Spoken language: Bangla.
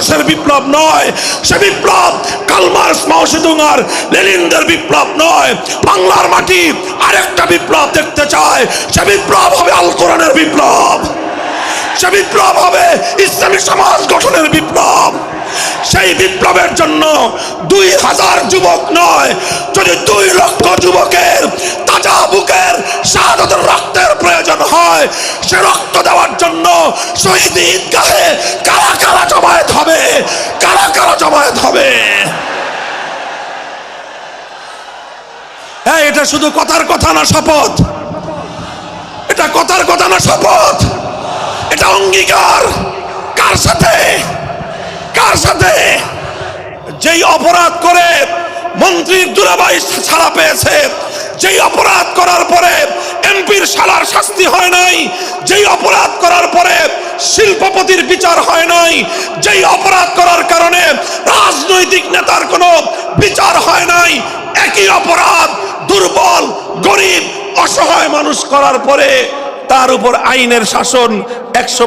আব্রাহাম বিপ্লব নয়, সে বিপ্লব কালমার মাওসেদুঙ্গার লেনিনদের বিপ্লব নয়। বাংলার মাটি আরেকটা বিপ্লব দেখতে চায়, সে বিপ্লব হবে আল কোরআনের বিপ্লব। সে বিপ্লব হবে ইসলামী সমাজ গঠনের বিপ্লব। সেই বিপ্লবের জন্য দুই হাজার যুবক নয়, যদি দুই লক্ষ যুবকের তাজা বুকের শাহাদতের রক্তের প্রয়োজন হয়, সে রক্ত দেওয়ার জন্য শহীদ ঈদগাহে কারা জমায়েত হবে? কারা কারা জমায়েত হবে? হ্যাঁ এটা শুধু কথার কথা না, শপথ। এটা কথার কথা না, শপথ। এটা অঙ্গীকার। কার সাথে? কার সাথে? যেই অপরাধ করে মন্ত্রীর দুরাবাই ছাড়া পেয়েছে, যেই অপরাধ করার পরে এমপির শালার শাস্তি হয় নাই, যেই অপরাধ করার শিল্পপতির বিচার হয় নাই। যেই অপরাধ করার কারণে রাজনৈতিক নেতার কোনো বিচার হয় নাই। একই অপরাধ দুর্বল, গরিব, অসহায় মানুষ করার পরে তার উপর আইনের শাসন একশো